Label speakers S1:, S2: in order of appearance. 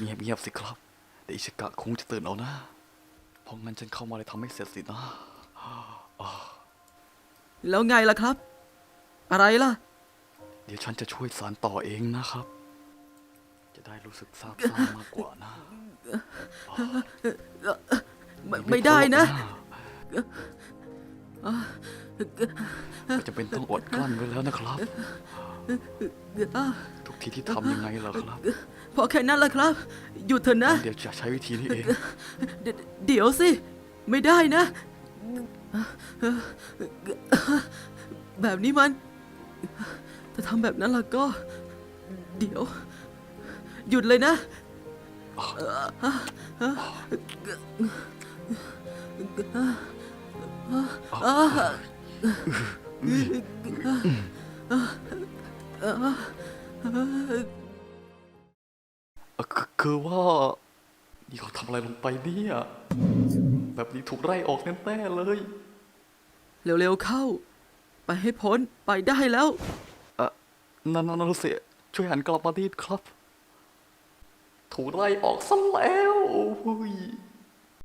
S1: เงียบเงียบๆสิครับ เดี๋ยวอิชิกะคงจะตื่นเอานะเพราะงั้นฉันเข้ามาเลยทำให้เสร็จสินะ
S2: แล้วไงล่ะครับ อะไรล่ะ
S1: เดี๋ยวฉันจะช่วยสารต่อเองนะครับ จะได้รู้สึกซาบซ่ามากกว่านะ
S2: ไม่ไม่ได้นะ
S1: ก็จะเป็นต้องอดกลั้นไว้แล้วนะครับ ทุกทีที่ทำยังไงล่ะครับ
S2: พอแค่นั้นแหละครับ หยุดเถอะนะ
S1: เดี๋ยวจะใช้วิธีนี้เอง
S2: เดเดี๋ยวสิ ไม่ได้นะ แบบนี้มัน ถ้าทำแบบนั้นล่ะก็ เดี๋ยว หยุดเลยนะ
S1: เอ่อคือคือว่านี่เขาทำอะไรลงไปเนี่ย แบบนี้ถูกไล่ออกแน่ๆเลย
S2: เร็วๆเข้า ไปให้พ้นไปได้แล้ว
S1: เอ่อนั่นนั่นเสียช่วยหันกลับมาดีครับ ถูกไล่ออกซะแล้วโอ้ย